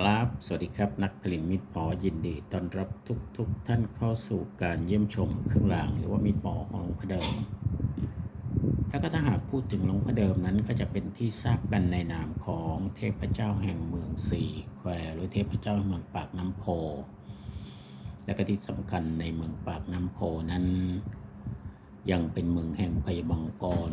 ครับสวัสดีครับ นักกลิ่นมิตรหมอยินดีต้อนรับทุกทุกท่านเข้าสู่การเยี่ยมชมเครื่องรางหรือว่ามิตรหมอของหลวงพ่อเดิม แล้วก็ถ้าหากพูดถึงหลวงพ่อเดิมนั้นก็จะเป็นที่ทราบกันในนามของเทพเจ้าแห่งเมืองสี่แควหรือเทพเจ้าแห่งเมืองปากน้ำโพ และก็ที่สำคัญในเมืองปากน้ำโพนั้น ยังเป็นเมืองแห่งพยบังกร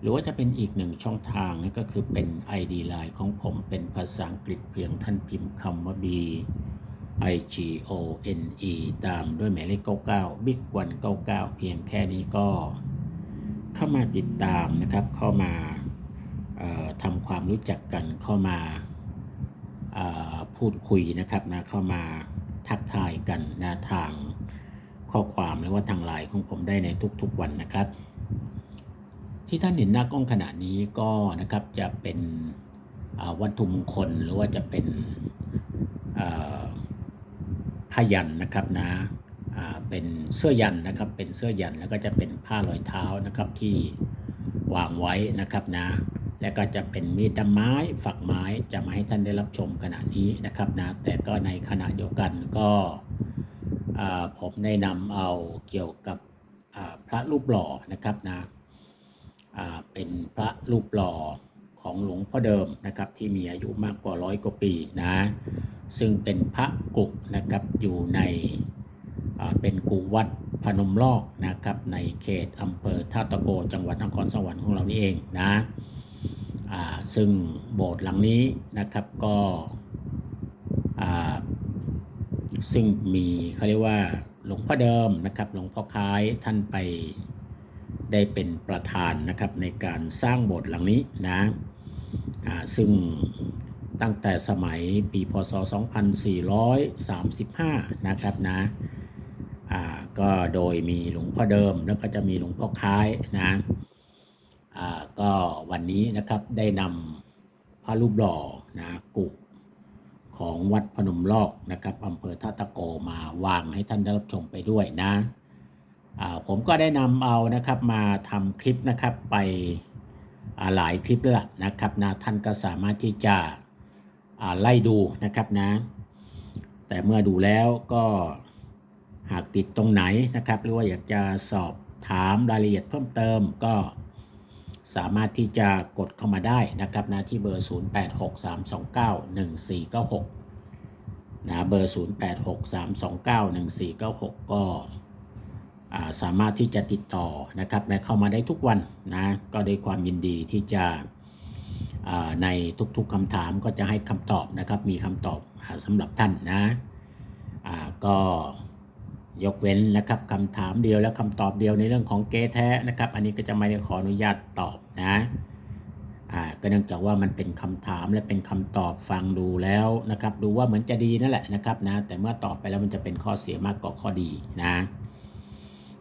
หรือว่าจะเป็นอีกหนึ่งช่องทางนั่นก็คือเป็น ID Line ของผมเป็นภาษาอังกฤษเพียงท่านพิมพ์คำว่า B I G O N E ตามด้วยหมายเลข 99 Big 1 99 เพียงแค่นี้ก็ เข้ามาติดตามนะครับ เข้ามาทำความรู้จักกันเข้ามาพูดคุยนะครับนะเข้ามาทักทายกันนะทางข้อความหรือว่าทางไลน์ของผมได้ในทุกๆวันนะครับ ที่ท่านเห็นหน้ากล้องขณะนี้ก็นะครับจะเป็นวัตถุมงคลหรือว่าจะเป็นผ้ายันนะครับนะเป็นเสื้อยันนะครับเป็นเสื้อยันแล้วก็จะเป็นผ้ารอยเท้านะครับที่วางไว้นะครับนะและก็จะเป็นมีดดำไม้ฝักไม้จะมาให้ท่านได้รับชมขณะนี้นะครับนะแต่ก็ในขณะเดียวกันก็ผมได้นำเอาเกี่ยวกับพระรูปหล่อนะครับนะ เป็นพระรูปหล่อของหลวงพ่อเดิมนะครับที่มีอายุมากกว่าร้อยกว่าปีนะซึ่งเป็นพระกุกนะครับอยู่ในเป็นกุวัดพนมลอกนะครับในเขตอำเภอท่าตะโกจังหวัดนครสวรรค์ของเรานี่เองนะซึ่งโบสถ์หลังนี้นะครับก็ซึ่งมีเขาเรียกว่าหลวงพ่อเดิมนะครับหลวงพ่อคล้ายท่านไป ได้เป็นประธานนะครับในการสร้างโบสถ์หลังนี้นะซึ่งตั้งแต่สมัยปีพศ 2435 นะครับนะก็โดยมีหลวงพ่อเดิมแล้วก็จะมีหลวงพ่อคล้ายนะก็วันนี้นะครับได้นำพระรูปหล่อนะกุของวัดพนมลอกนะครับอำเภอท่าตะโกมาวางให้ท่านได้รับชมไปด้วยนะ ผมก็ได้นำเอานะครับมาทำคลิปนะครับไปหลายคลิปแล้วล่ะนะครับนะท่านก็สามารถที่จะไล่ดูนะครับนะแต่เมื่อดูแล้วก็หากติดตรงไหนนะครับ หรือว่าอยากจะสอบถามรายละเอียดเพิ่มเติมก็สามารถที่จะกดเข้ามาได้นะครับนะที่เบอร์ 0863291496นะเบอร์ 0863291496 ก็อ่า สามารถที่จะติดต่อนะครับและเข้ามาได้ทุกวันนะก็ด้วยความยินดีที่จะในทุกๆคำถามก็จะให้คำตอบนะครับมีคำตอบสำหรับท่านนะก็ยกเว้นนะครับคำถามเดียวและคำตอบเดียวในเรื่องของเกแท้นะครับ อันนี้ก็จะไม่ได้ขออนุญาตตอบนะก็เนื่องจากว่ามันเป็นคำถามและเป็นคำตอบฟังดูแล้วนะครับ ดูว่าเหมือนจะดีนั่นแหละนะครับนะแต่เมื่อตอบไปแล้วมันจะเป็นข้อเสียมากกว่าข้อดีนะ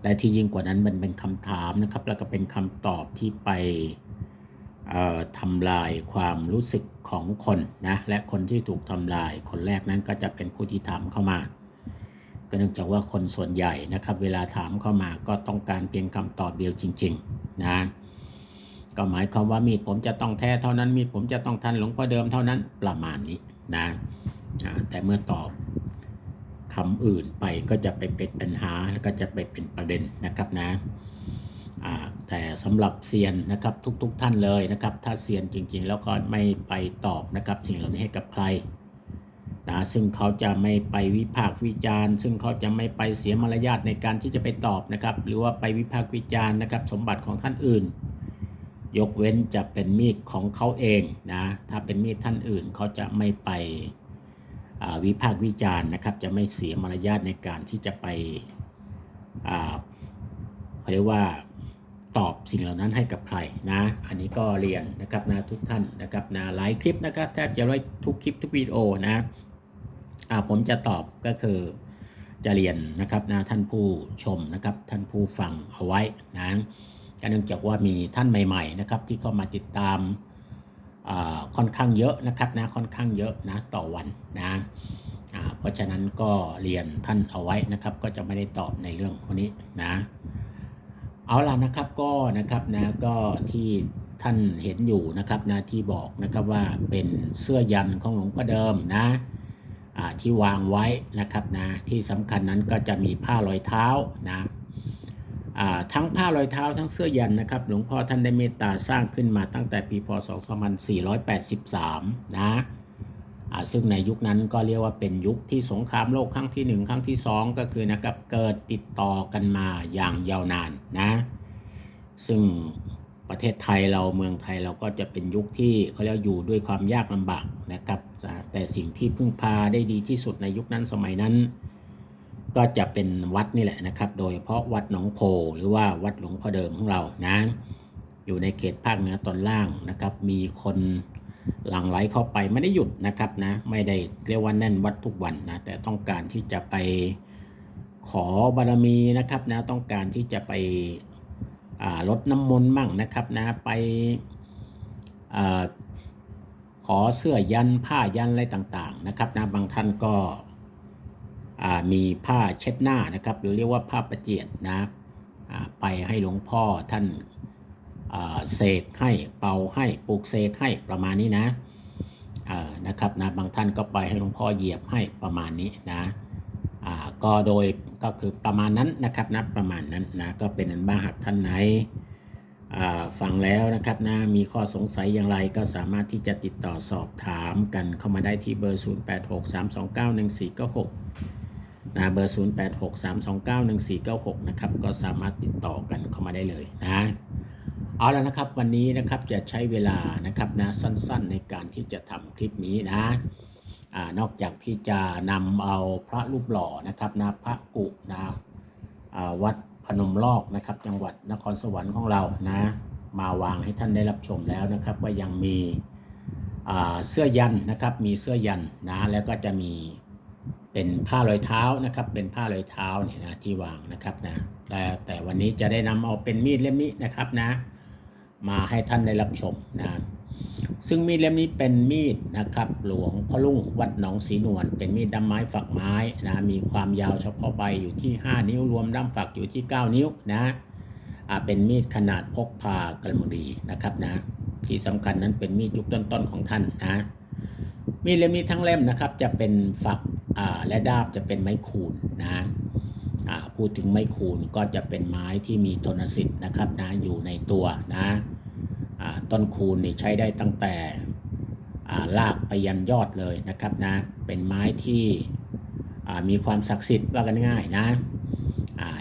และที่ยิ่งกว่านั้นมันเป็นคำถามนะครับ แล้วก็เป็นคำตอบที่ไปทำลายความรู้สึกของคนนะและคนที่ถูกทำลายคนแรกนั้นก็จะเป็นผู้ที่ถามเข้ามา ก็เนื่องจากว่าคนส่วนใหญ่นะครับ เวลาถามเข้ามาก็ต้องการเพียงคำตอบเดียวจริง ๆ นะก็หมายความว่ามีดผมจะต้องแท้เท่านั้นมีดผมจะต้องทันหลวงพ่อเดิมเท่านั้นประมาณนี้นะแต่เมื่อตอบ คำอื่นไปก็จะไปเป็นปัญหาแล้วก็จะไปเป็นประเด็นนะครับนะแต่สำหรับเซียนนะครับทุกๆทท่านเลยนะครับ ถ้าเซียนจริงๆ แล้วก็ไม่ไปตอบนะครับสิ่งเหล่านี้ให้กับใครนะซึ่งเขาจะไม่ไปวิพากษ์วิจารณ์ ซึ่งเขาจะไม่ไปเสียมารยาทในการที่จะไปตอบนะครับ หรือว่าไปวิพากษ์วิจารณ์นะครับ สมบัติของท่านอื่น ยกเว้นจะเป็นมีดของเขาเองนะถ้าเป็นมีดท่านอื่นเขาจะไม่ไป วิพากษ์วิจารณ์นะครับ จะไม่เสียมารยาทในการที่จะไปเขาเรียกว่าตอบสิ่งเหล่านั้นให้กับใครนะ อันนี้ก็เรียนนะครับนะทุกท่านนะครับนะหลายคลิปนะครับแทบจะร้อยทุกคลิปทุกวิดีโอนะผมจะตอบก็คือจะเรียนนะครับนะท่านผู้ชมนะครับท่านผู้ฟังเอาไว้นะเนื่องจากว่ามีท่านใหม่ ๆ นะครับที่เข้ามาติดตาม ค่อนข้างเยอะนะครับนะค่อนข้างเยอะนะต่อวันนะเพราะฉะนั้นก็เรียนท่านเอาไว้นะครับ ก็จะไม่ได้ตอบในเรื่องพวกนี้นะเอาล่ะนะครับก็นะครับนะก็ที่ท่านเห็นอยู่นะครับนะที่บอกนะครับว่าเป็นเสื้อยันของหลวงพ่อเดิมนะที่วางไว้นะครับนะที่สำคัญนั้นก็จะมีผ้ารอยเท้านะ ทั้งผ้ารอยเท้าทั้งเสื้อยันนะครับ หลวงพ่อท่านได้เมตตาสร้างขึ้นมาตั้งแต่ปีพศ 2483 นะอ่าซึ่งในยุคนั้นก็เรียกว่าเป็นยุคที่สงครามโลกครั้งที่ 1 ครั้งที่ 2 ก็คือนะครับเกิดติดต่อกันมาอย่างยาวนานนะ ซึ่งประเทศไทยเราเมืองไทยเราก็จะเป็นยุคที่เขาเรียกอยู่ด้วยความยากลำบากนะครับ แต่สิ่งที่พึ่งพาได้ดีที่สุดในยุคนั้นสมัยนั้น ก็จะเป็นวัดนี่แหละนะครับ โดยเฉพาะวัดหนองโพหรือว่าวัดหลวงพ่อเดิมของเรานะ อยู่ในเขตภาคเหนือตอนล่างนะครับ มีคนหลั่งไหลเข้าไปไม่ได้หยุดนะครับนะ ไม่ได้เรียกว่าแน่นวัดทุกวันนะ แต่ต้องการที่จะไปขอบารมีนะครับนะ ต้องการที่จะไปลดน้ำมนต์มั่งนะครับนะ ไปอขอเสื้อยันผ้ายันอะไรต่างๆนะครับนะ บางท่านก็ มีผ้าเช็ดหน้านะครับ หรือเรียกว่าผ้าประเจียดนะไปให้หลวงพ่อท่านเสกให้เป่าให้ปลูกเสกให้ประมาณนี้นะนะครับนะบางท่านก็ไปให้หลวงพ่อเหยียบให้ประมาณนี้นะก็โดยก็คือประมาณนั้นนะครับนะประมาณนั้นนะก็เป็นอันบ้าหากท่านไหนฟังแล้วนะครับนะมีข้อสงสัยอย่างไรก็สามารถที่จะติดต่อสอบถามกันเข้ามาได้ที่เบอร์ 0863291496 นะเบอร์ 0863291496 นะครับ ก็สามารถติดต่อกันเข้ามาได้เลยนะเอาแล้วนะครับวันนี้นะครับจะใช้เวลานะครับนะสั้นๆในการที่จะทำคลิปนี้นะอนอกจากที่จะนำเอาพระรูปหล่อนะครับนะพระกุนะวัดพนมลอกนะครับ จังหวัดนครสวรรค์ของเรานะมาวางให้ท่านได้รับชมแล้วนะครับ ว่ายังมีเสื้อยันนะครับ มีเสื้อยันนะแล้วก็จะมี เป็นผ้ารอยเท้านะครับ เป็นผ้ารอยเท้าเนี่ยนะที่วางนะครับนะแต่แต่วันนี้จะได้นำเอาเป็นมีดเล่มนี้นะครับนะ มาให้ท่านได้รับชมนะซึ่งมีดเล่มนี้เป็นมีดนะครับ หลวงพ่อลุงวัดหนองสีนวลเป็นมีดด้ามไม้ฝักไม้นะมีความยาวเฉพาะใบอยู่ที่ 5 นิ้วรวมด้ามฝักอยู่ที่ 9 นิ้วนะอ่าเป็นมีดขนาดพกพากระมดีนะครับนะ ที่สำคัญนั้นเป็นมีดยุคต้นๆของท่านนะมีดเล่มนี้ทั้งเล่มนะครับ จะเป็นฝัก และด้ามจะเป็นไม้คูนนะพูดถึงไม้คูนก็จะเป็นไม้ที่มีทนสิทธิ์นะครับนะอยู่ในตัวนะต้นคูนนี่ใช้ได้ตั้งแต่ลากไปยันยอดเลยนะครับนะเป็นไม้ที่มีความศักดิ์สิทธิ์ว่ากันง่ายนะ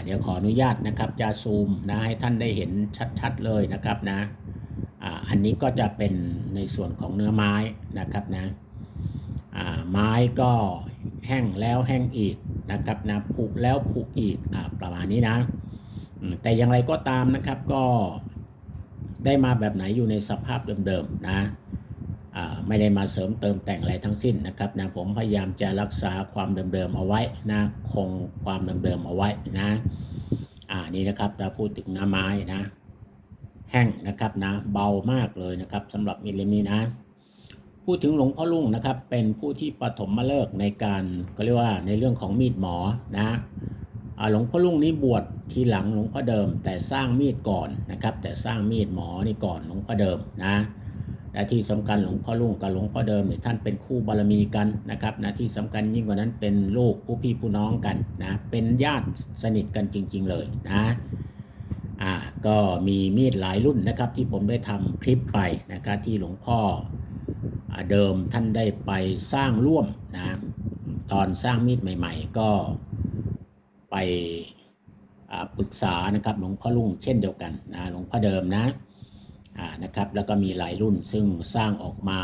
เดี๋ยวขออนุญาตนะครับจะซูมนะให้ท่านได้เห็นชัดๆเลยนะครับนะอันนี้ก็จะเป็นในส่วนของเนื้อไม้นะครับนะไม้ก็ แห้งแล้วแห้งอีกนะครับนะผุแล้วผุอีกอประมาณนี้นะ แต่อย่างไรก็ตามนะครับก็ได้มาแบบไหนอยู่ในสภาพเดิมๆนะไม่ได้มาเสริมเติมแต่งอะไรทั้งสิ้นนะครับนะผมพยายามจะรักษาความเดิมๆเอาไว้นะคงความเดิมๆเอาไว้นะอ่านี่นะครับเราพูดถึงน้าไม้นะ แห้งนะครับนะเบามากเลยนะครับสำหรับมิลเลมีนะ พูดถึงหลวงพ่อลุงนะครับเป็นผู้ที่ปฐมมาเลิกในการก็เรียกว่าในเรื่องของมีดหมอนะหลวงพ่อลุงนี้บวชทีหลังหลวงพ่อเดิม แต่สร้างมีดก่อนนะครับ แต่สร้างมีดหมอนี่ก่อนหลวงพ่อเดิมนะและที่สำคัญหลวงพ่อลุงกับหลวงพ่อเดิมเนี่ยท่านเป็นคู่บารมีกันนะครับนะที่สำคัญยิ่งกว่านั้นเป็นลูกผู้พี่ผู้น้องกันนะเป็นญาติสนิทกันจริง ๆ เลยนะอ่าก็มีมีดหลายรุ่นนะครับที่ผมได้ทำคลิปไปนะครับที่หลวงพ่อ เดิมท่านได้ไปสร้างร่วมนะตอนสร้างมีดใหม่ ๆ ก็ไปปรึกษานะครับหลวงพ่อลุงเช่นเดียวกันนะหลวงพ่อเดิมนะนะครับแล้วก็มีหลายรุ่นซึ่งสร้างออกมา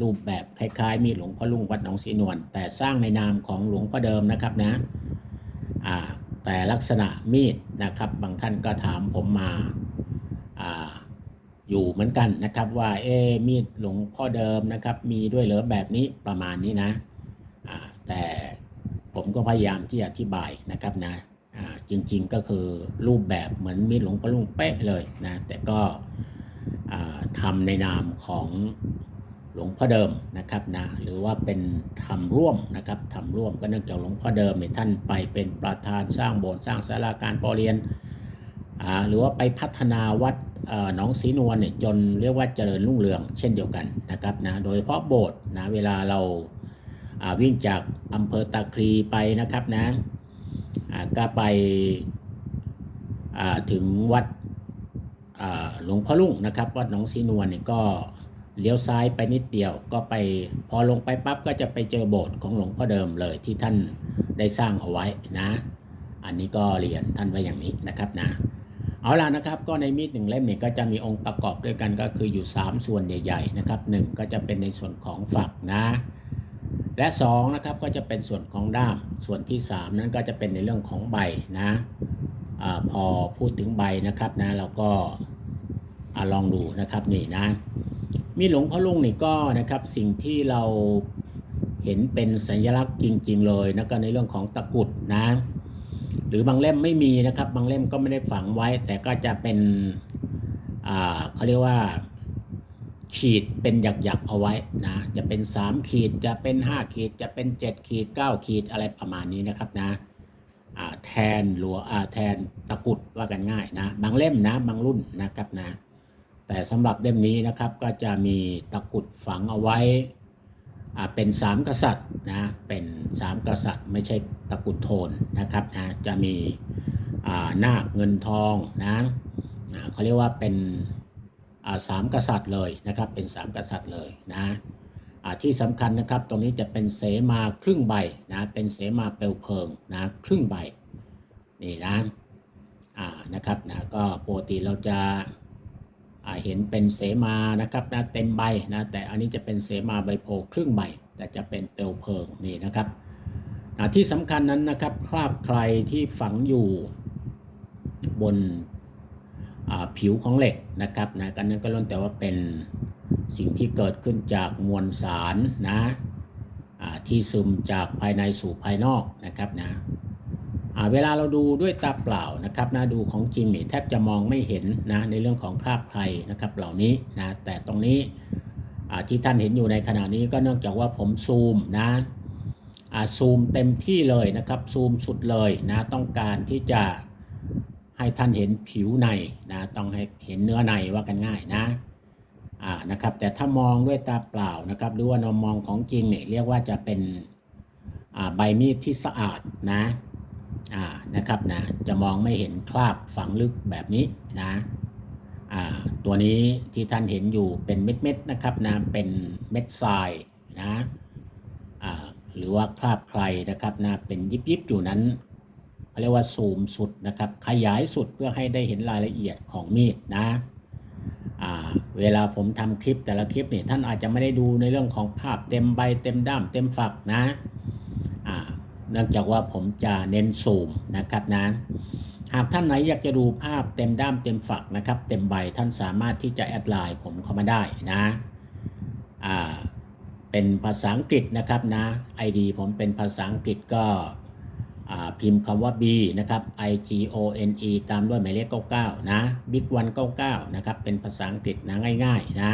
รูปแบบคล้ายๆ มีหลวงพ่อลุงวัดหนองสีนวลแต่สร้างในนามของหลวงพ่อเดิมนะครับนะแต่ลักษณะมีดนะครับบางท่านก็ถามผมมา อยู่เหมือนกันนะครับว่าเอ๊มีดหลวงพ่อเดิมนะครับ มีด้วยเหรอแบบนี้ประมาณนี้นะแต่ผมก็พยายามที่จะอธิบายนะครับนะจริงๆก็คือรูปแบบเหมือนมีดหลวงพ่อลุงเป๊ะเลยนะแต่ก็ทำในนามของหลวงพ่อเดิมนะครับนะหรือว่าเป็นทำร่วมนะครับทำร่วมก็เนื่องจากหลวงพ่อเดิมเนี่ยท่านไปเป็นประธานสร้างโบสถ์สร้างศาลาการปรเรียน หรือว่าไปพัฒนาวัดเอ่อหนองศรีนวลเนี่ยจนเรียกว่าเจริญรุ่งเรืองเช่นเดียวกันนะครับนะโดยเฉพาะโบสถ์นะเวลาเราาวิ่งจากอำเภอตาคลีไปนะครับนะอ่าก็ไปถึงวัดหลวงพ่อลุ่งนะครับวัดหนองสีนวลเนี่ยก็เลี้ยวซ้ายไปนิดเดียวก็ไปพอลงไปปั๊บก็จะไปเจอโบสถ์ของหลวงพ่อเดิมเลยที่ท่านได้สร้างเอาไว้นะ อันนี้ก็เรียนท่านไว้อย่างนี้นะครับนะ เอาล่ะนะครับก็ในมีดหนึ่งเล่มเนี่ยก็จะมีองค์ประกอบด้วยกันก็คืออยู่ 3 ส่วนใหญ่ๆนะครับหนึ่งก็จะเป็นในส่วนของฝักนะและ2นะครับก็จะเป็นส่วนของด้าม ส่วนที่ 3 นั้นก็จะเป็นในเรื่องของใบนะอพอพูดถึงใบนะครับนะเราก็อลองดูนะครับนี่นะมีหลวงพ่อลุงนี่ก็นะครับสิ่งที่เราเห็นเป็นสัญลักษณ์จริง ๆ เลยนะก็ในเรื่องของตะกุดนะ หรือบางเล่มไม่มีนะครับ บางเล่มก็ไม่ได้ฝังไว้ แต่ก็จะเป็นเขาเรียกว่าขีดเป็นหยักๆเอาไว้นะ จะเป็น 3 ขีดจะเป็น 5 ขีดจะเป็น 7 ขีด 9 ขีดอะไรประมาณนี้นะครับนะแทนหลัวแทนตะกุดว่ากันง่ายนะ บางเล่มนะบางรุ่นนะครับนะ แต่สำหรับเล่มนี้นะครับก็จะมีตะกุดฝังเอาไว้ เป็น3กษัตริย์นะเป็น3กษัตริย์ ไม่ใช่ตะกุดโทนนะครับนะจะมีนาคเงินทองนะเขาเรียกว่าเป็นสามกษัตริย์เลยนะครับเป็นสามกษัตริย์เลยนะที่สำคัญนะครับตรงนี้จะเป็นเสมาครึ่งใบนะเป็นเสมาเปลวเพลิงนะครึ่งใบนี่นะอ่านะครับนะก็ปกติเราจะ เห็นเป็นเสมานะครับนะเต็มใบนะแต่อันนี้จะเป็นเสมาใบโพครึ่งใบ แต่จะเป็นเปลวเพลิงนี่นะครับอ่าที่สำคัญนั้นนะครับคราบใครที่ฝังอยู่บนผิวของเหล็กนะครับนะกันนั้นก็ล้วนแต่ว่าเป็นสิ่งที่เกิดขึ้นจากมวลสารนะที่ซึมจากภายในสู่ภายนอกนะครับนะ เวลาเราดูด้วยตาเปล่านะครับนะดูของจริงนี่แทบจะมองไม่เห็นนะในเรื่องของคราบใครนะครับเหล่านี้นะแต่ตรงนี้ที่ท่านเห็นอยู่ในขณะนี้ก็เนื่องจากว่าผมซูมนะซูมเต็มที่เลยนะครับซูมสุดเลยนะต้องการที่จะให้ท่านเห็นผิวในนะต้องให้เห็นเนื้อในว่ากันง่ายนะอ่านะครับแต่ถ้ามองด้วยตาเปล่านะครับหรือว่าเรามองของจริงเนี่ยเรียกว่าจะเป็นอ่าใบมีดที่สะอาดนะ นะครับนะจะมองไม่เห็นคราบฝังลึกแบบนี้นะตัวนี้ที่ท่านเห็นอยู่เป็นเม็ดๆนะครับนะเป็นเม็ดทรายนะหรือว่าคราบใครนะครับนะเป็นยิบๆอยู่นั้นเขาเรียกว่าซูมสุดนะครับ ขยายสุดเพื่อให้ได้เห็นรายละเอียดของมีดนะเวลาผมทำคลิปแต่ละคลิปเนี่ยท่านอาจจะไม่ได้ดูในเรื่องของภาพเต็มใบเต็มด้ามเต็มฝักนะ นื่องจากว่าผมจะเน้นซูมนะครับนะหากท่านไหนอยากจะดูภาพเต็มด้ามเต็มฝักนะครับ เต็มใบท่านสามารถที่จะแอดไลน์ผมเข้ามาได้นะอ่าเป็นภาษาอังกฤษนะครับนะ ID ผมเป็นภาษาอังกฤษก็พิมพ์คำว่า B นะครับ I G O N E ตามด้วยหมายเลข 99 นะ Big One 99 นะครับ เป็นภาษาอังกฤษนะง่ายๆนะ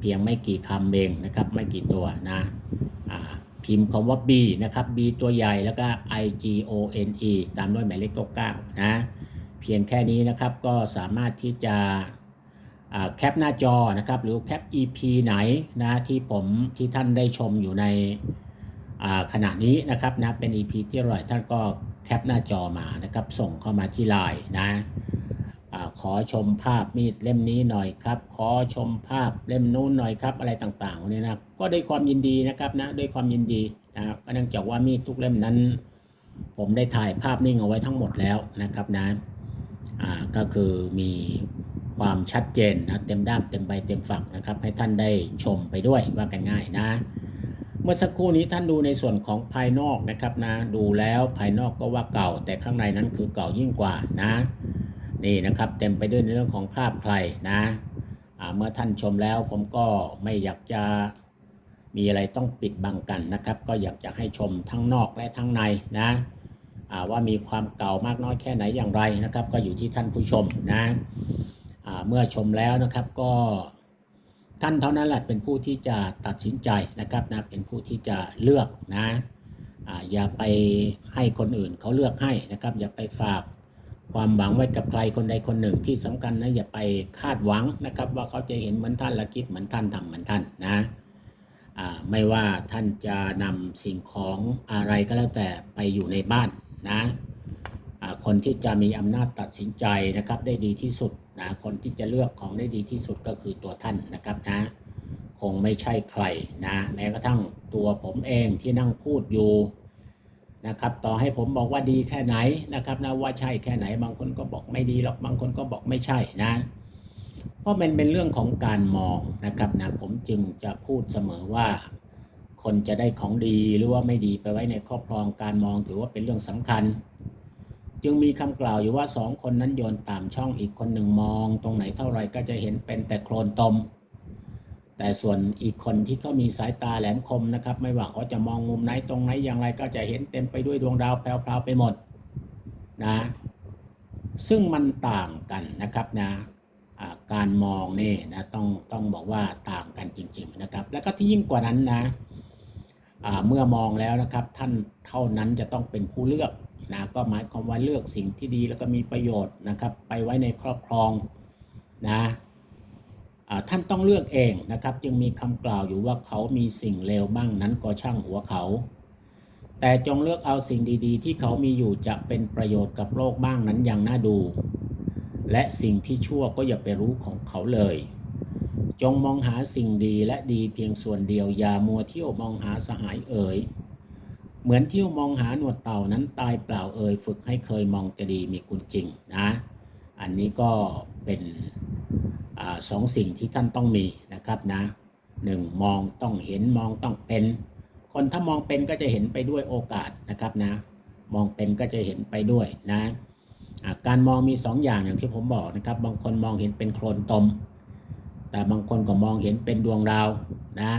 เพียงไม่กี่คำเองนะครับ ไม่กี่ตัวนะอ่า พิมพ์คำว่า B นะครับ B ตัวใหญ่แล้วก็ I G O N E ตามด้วยหมายเลข99นะเพียงแค่นี้นะครับก็สามารถที่จะแคปหน้าจอนะครับหรือแคป EP ไหนนะที่ผมที่ท่านได้ชมอยู่ในอ่าขณะนี้นะครับนะเป็น EP ที่อร่อยท่านก็แคปหน้าจอมานะครับส่งเข้ามาที่ไลน์นะ ขอชมภาพมีดเล่มนี้หน่อยครับ ขอชมภาพเล่มนู้นหน่อยครับ อะไรต่างๆวันนี้นะก็ด้วยความยินดีนะครับนะด้วยความยินดีนะก็เนื่องจากว่ามีดทุกเล่มนั้น ผมได้ถ่ายภาพนิ่งเอาไว้ทั้งหมดแล้วนะครับนะก็คือมีความชัดเจนนะเต็มด้ามเต็มใบเต็มฝักนะครับ ให้ท่านได้ชมไปด้วยว่ากันง่ายนะ เมื่อสักครู่นี้ท่านดูในส่วนของภายนอกนะครับนะดูแล้วภายนอกก็ว่าเก่า แต่ข้างในนั้นคือเก่ายิ่งกว่านะ นี่นะครับ เต็มไปด้วยในเรื่องของคราบใครนะเมื่อท่านชมแล้วผมก็ไม่อยากจะมีอะไรต้องปิดบังกันนะครับ ก็อยากจะให้ชมทั้งนอกและทั้งในนะว่ามีความเก่ามากน้อยแค่ไหนอย่างไรนะครับ ก็อยู่ที่ท่านผู้ชมนะเมื่อชมแล้วนะครับก็ท่านเท่านั้นแหละเป็นผู้ที่จะตัดสินใจนะครับนะเป็นผู้ที่จะเลือกนะอ่าอย่าไปให้คนอื่นเขาเลือกให้นะครับ อย่าไปฝาก ความหวังไว้กับใครคนใดคนหนึ่งที่สำคัญนะอย่าไปคาดหวังนะครับ ว่าเขาจะเห็นเหมือนท่านและคิดเหมือนท่านทำเหมือนท่านนะไม่ว่าท่านจะนำสิ่งของอะไรก็แล้วแต่ไปอยู่ในบ้านนะคนที่จะมีอำนาจตัดสินใจนะครับได้ดีที่สุดนะคนที่จะเลือกของได้ดีที่สุดก็คือตัวท่านนะครับนะ คงไม่ใช่ใครนะแม้กระทั่งตัวผมเองที่นั่งพูดอยู่ นะครับต่อให้ผมบอกว่าดีแค่ไหนนะครับนะว่าใช่แค่ไหนบางคนก็บอกไม่ดีหรอกบางคนก็บอกไม่ใช่นะเพราะมันเป็นเรื่องของการมองนะครับนะผมจึงจะพูดเสมอว่า คนจะได้ของดีหรือว่าไม่ดีไปไว้ในครอบครองการมองถือว่าเป็นเรื่องสำคัญ จึงมีคำกล่าวอยู่ว่าสองคนนั้นโยนตามช่องอีกคนหนึ่งมอง ตรงไหนเท่าไรก็จะเห็นเป็นแต่โคลนตม แต่ส่วนอีกคนที่เขามีสายตาแหลมคมนะครับ ไม่ว่าเขาจะมองมุมไหนตรงไหนอย่างไรก็จะเห็นเต็มไปด้วยดวงดาวแพรวๆไปหมดนะซึ่งมันต่างกันนะครับนะการมองนี่นะต้องต้องบอกว่าต่างกันจริงๆนะครับ แล้วก็ที่ยิ่งกว่านั้นนะเมื่อมองแล้วนะครับท่านเท่านั้นจะต้องเป็นผู้เลือกนะก็หมายความว่าเลือกสิ่งที่ดีแล้วก็มีประโยชน์นะครับ ไปไว้ในครอบครองนะ ท่านต้องเลือกเองนะครับ จึงมีคำกล่าวอยู่ว่าเขามีสิ่งเลวบ้างนั้นก็ช่างหัวเขา แต่จงเลือกเอาสิ่งดีๆ ที่เขามีอยู่จะเป็นประโยชน์กับโลกบ้างนั้นอย่างน่าดู และสิ่งที่ชั่วก็อย่าไปรู้ของเขาเลย จงมองหาสิ่งดีและดีเพียงส่วนเดียวอย่ามัวเที่ยวมองหาสหายเอ่ยเหมือนเที่ยวมองหาหนวดเต่านั้นตายเปล่าเอ่ยฝึกให้เคยมองจะดีมีคุณจริงนะ อันนี้ก็เป็น สองสิ่งที่ท่านต้องมีนะครับนะหนึ่งมองต้องเห็นมองต้องเป็น คนถ้ามองเป็นก็จะเห็นไปด้วยโอกาสนะครับนะ มองเป็นก็จะเห็นไปด้วยนะการมองมีสองอย่างอย่างที่ผมบอกนะครับ บางคนมองเห็นเป็นโคลนตม แต่บางคนก็มองเห็นเป็นดวงดาวนะ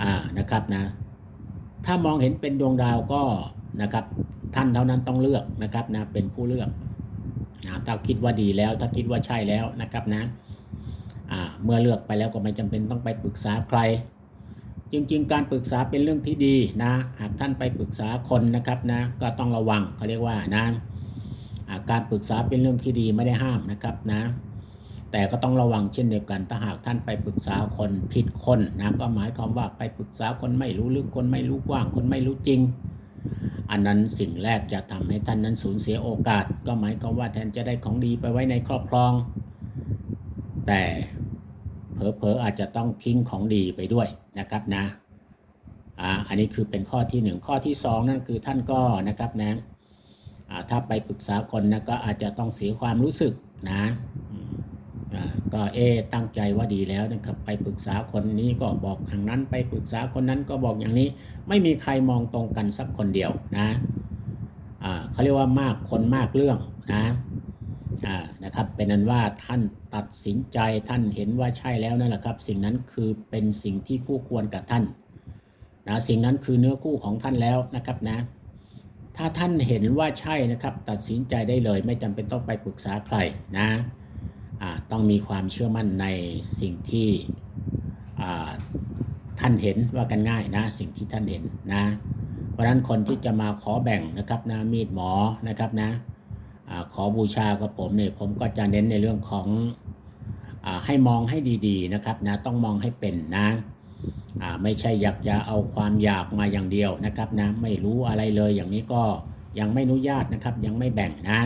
อ่านะครับนะ ถ้ามองเห็นเป็นดวงดาวก็นะครับ ท่านเท่านั้นต้องเลือกนะครับนะเป็นผู้เลือกนะถ้าคิดว่าดีแล้ว ถ้าคิดว่าใช่แล้วนะครับนะ เมื่อเลือกไปแล้วก็ไม่จำเป็นต้องไปปรึกษาใคร จริงๆ การปรึกษาเป็นเรื่องที่ดีนะหากท่านไปปรึกษาคนนะครับนะก็ต้องระวังเขาเรียกว่านะาการปรึกษาเป็นเรื่องที่ดีไม่ได้ห้ามนะครับนะแต่ก็ต้องระวังเช่นเดียวกัน ถ้าหากท่านไปปรึกษาคนผิดคนนะก็หมายความว่าไปปรึกษาคนไม่รู้ลึกคนไม่รู้กว้างคนไม่รู้จริง อันนั้นสิ่งแรกจะทำให้ท่านนั้นสูญเสียโอกาส ก็หมายความว่าแทนจะได้ของดีไปไว้ในครอบครอง แต่ เผลอๆอาจจะต้องทิ้งของดีไปด้วยนะครับนะอ่าอันนี้คือเป็นข้อที่หนึ่งข้อที่สองนั่นคือท่านก็นะครับนะอ่าถ้าไปปรึกษาคนนะก็อาจจะต้องเสียความรู้สึกนะอ่าก็เอตั้งใจว่าดีแล้วนะครับ ไปปรึกษาคนนี้ก็บอกทางนั้น ไปปรึกษาคนนั้นก็บอกอย่างนี้ ไม่มีใครมองตรงกันสักคนเดียวนะอ่าเขาเรียกว่ามากคนมากเรื่องนะ อ่านะครับ เป็นนั้นว่าท่านตัดสินใจท่านเห็นว่าใช่แล้วนั่นแหละครับ สิ่งนั้นคือเป็นสิ่งที่คู่ควรกับท่านนะสิ่งนั้นคือเนื้อคู่ของท่านแล้วนะครับนะ ถ้าท่านเห็นว่าใช่นะครับ ตัดสินใจได้เลยไม่จำเป็นต้องไปปรึกษาใครนะต้องมีความเชื่อมั่นในสิ่งที่ท่านเห็นว่ากันง่ายนะ สิ่งที่ท่านเห็นนะ เพราะฉะนั้นคนที่จะมาขอแบ่งนะครับนะมีดหมอนะครับนะ อขอบูชากับผมเนี่ยผมก็จะเน้นในเรื่องของอให้มองให้ดีๆนะครับนะต้องมองให้เป็นนะไม่ใช่อยากจะเอาความอยากมาอย่างเดียวนะครับนะไม่รู้อะไรเลยอย่างนี้ก็ยังไม่อนุญาตนะครับ ยังไม่แบ่งนะ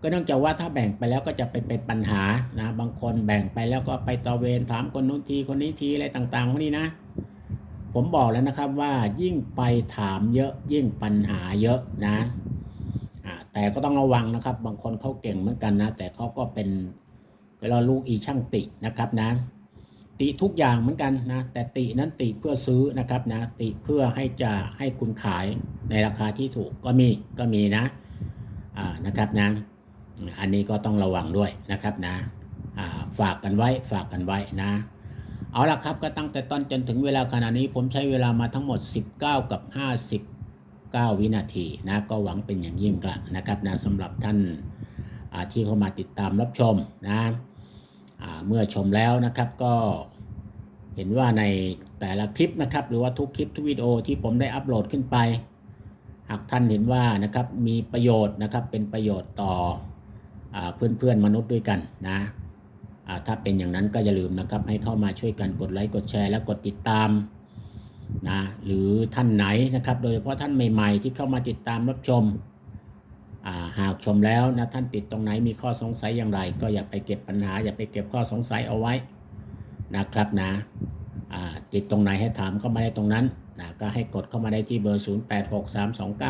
ก็เนื่องจากว่าถ้าแบ่งไปแล้วก็จะเป็นเป็นปัญหานะบางคนแบ่งไปแล้วก็ไปตระเวนถามคนนู้นทีคนนี้ทีอะไรต่างๆพวกนี้นะ ผมบอกแล้วนะครับว่ายิ่งไปถามเยอะยิ่งปัญหาเยอะนะ แต่ก็ต้องระวังนะครับ บางคนเขาเก่งเหมือนกันนะ แต่เขาก็เป็นเวลาลูกอีช่างตินะครับนะ ติทุกอย่างเหมือนกันนะ แต่ตินั้นติเพื่อซื้อนะครับนะ ติเพื่อให้จะให้คุณขายในราคาที่ถูกก็มีก็มีนะอ่านะครับนะอันนี้ก็ต้องระวังด้วยนะครับนะฝากกันไว้ฝากกันไว้นะ เอาละครับก็ตั้งแต่ต้นจนถึงเวลาขณะนี้ผมใช้เวลามาทั้งหมด 19 กับ 9 วินาทีนะก็หวังเป็นอย่างยิ่งละนะครับนะสำหรับท่านที่เข้ามาติดตามรับชมนะเมื่อชมแล้วนะครับก็เห็นว่าในแต่ละคลิปนะครับ หรือว่าทุกคลิปทุกวิดีโอที่ผมได้อัปโหลดขึ้นไป หากท่านเห็นว่านะครับมีประโยชน์นะครับเป็นประโยชน์ต่ออเพื่อนเพื่อนๆมนุษย์ด้วยกันนะถ้าเป็นอย่างนั้นก็อย่าลืมนะครับให้เข้ามาช่วยกันกดไลค์กดแชร์และกดติดตาม นะหรือท่านไหนนะครับ โดยเฉพาะท่านใหม่ๆ ที่เข้ามาติดตามรับชมาหากชมแล้วนะท่านติดตรงไหนมีข้อสงสัยอย่างไร ก็อย่าไปเก็บปัญหา อย่าไปเก็บข้อสงสัยเอาไว้นะครับนะติดตรงไหนให้ถามเข้ามาได้ตรงนั้นนะก็ให้กดเข้ามาได้ที่เบอร์ 086329